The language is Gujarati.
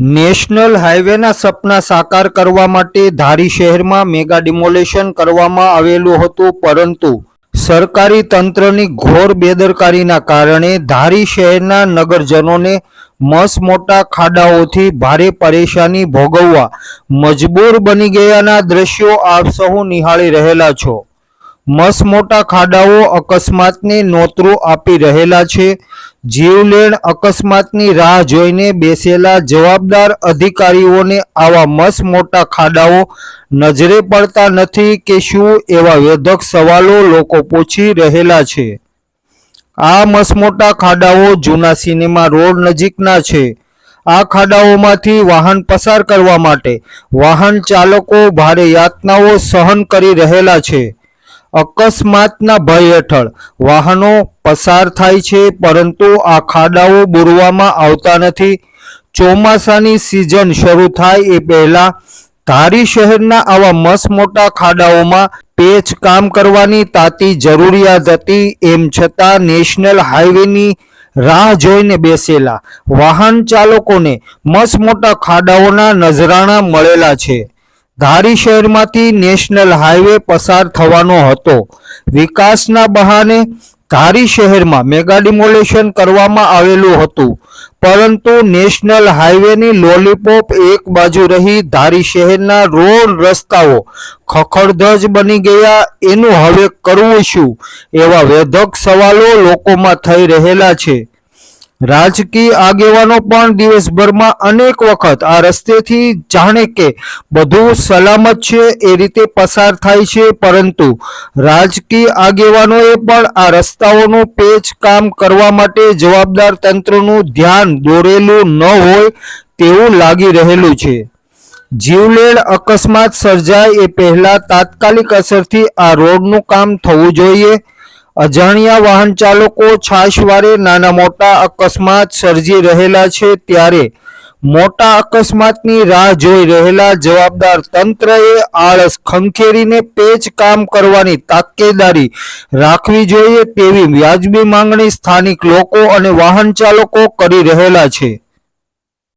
નેશનલ હાઈવેના સપના સાકાર કરવા માટે ધારી શહેરમાં મેગા ડિમોલેશન કરવામાં આવેલું હતું, પરંતુ સરકારી તંત્રની ઘોર બેદરકારીના કારણે ધારી શહેરના નગરજનોને મસ મોટા ખાડાઓથી ભારે પરેશાની ભોગવવા મજબૂર બની ગયાના દ્રશ્યો આપ સહુ નિહાળી રહેલા છો. મસ મોટા ખાડાઓ અકસ્માતને નોતરું આપી રહેલા છે. જીવલેણ અકસ્માતની રાહ જોઈને બેસેલા જવાબદાર અધિકારીઓને આવા મસ મોટા ખાડાઓ નજરે પડતા નથી કે શું એવા વેધક સવાલો લોકો પૂછી રહેલા છે. આ મસમોટા ખાડાઓ જૂના સિનેમા રોડ નજીકના છે. આ ખાડાઓમાંથી વાહન પસાર કરવા માટે વાહન ચાલકો ભારે યાતનાઓ સહન કરી રહેલા છે. અકસ્માતના ભય હેઠળ વાહનો પસાર થાય છે, પરંતુ આ ખાડાઓ બોરવામાં આવતા નથી. ચોમાસાની સિઝન શરૂ થાય એ પહેલા ધારી શહેરના આવા મસ મોટા ખાડાઓમાં પેચ કામ કરવાની તાતી જરૂરિયાત હતી. એમ છતાં નેશનલ હાઈવેની રાહ જોઈને બેસેલા વાહન ચાલકોને મસ મોટા ખાડાઓના નજરાણા મળેલા છે. ધારી શહેરમાંથી નેશનલ હાઈવે પસાર થવાનો હતો. વિકાસના બહાને ધારી શહેરમાં મેગા ડિમોલેશન કરવામાં આવેલું હતું. પરંતુ નેશનલ હાઈવેની લોલીપોપ એક બાજુ રહી ધારી શહેરના રોડ રસ્તાઓ ખખડધજ બની ગયા એનું હવે કરવું શું? એવા વેધક સવાલો લોકોમાં થઈ રહેલા છે. રાજકીય આગેવાનો પણ દિવસભરમાં અનેક વખત આ રસ્તેથી જાણે કે બધું સલામત છે એ રીતે પસાર થાય છે, પરંતુ રાજકીય આગેવાનોએ પણ આ રસ્તાઓનું પેચ કામ કરવા માટે જવાબદાર તંત્રનું ધ્યાન દોરેલું ન હોય તેવું લાગી રહેલું છે. જીવલેણ અકસ્માત સર્જાય એ પહેલાં તાત્કાલિક અસરથી આ રોડનું કામ થવું જોઈએ. અજાણ્યા વાહન ચાલકો છાશવારે નાના મોટા અકસ્માત સર્જી રહેલા છે ત્યારે મોટા અકસ્માતની રાહ જોઈ રહેલા જવાબદાર તંત્રએ આળસ ખંખેરીને પેચ કામ કરવાની તાકેદારી રાખવી જોઈએ તેવી વ્યાજબી માંગણી સ્થાનિક લોકો અને વાહન ચાલકો કરી રહેલા છે.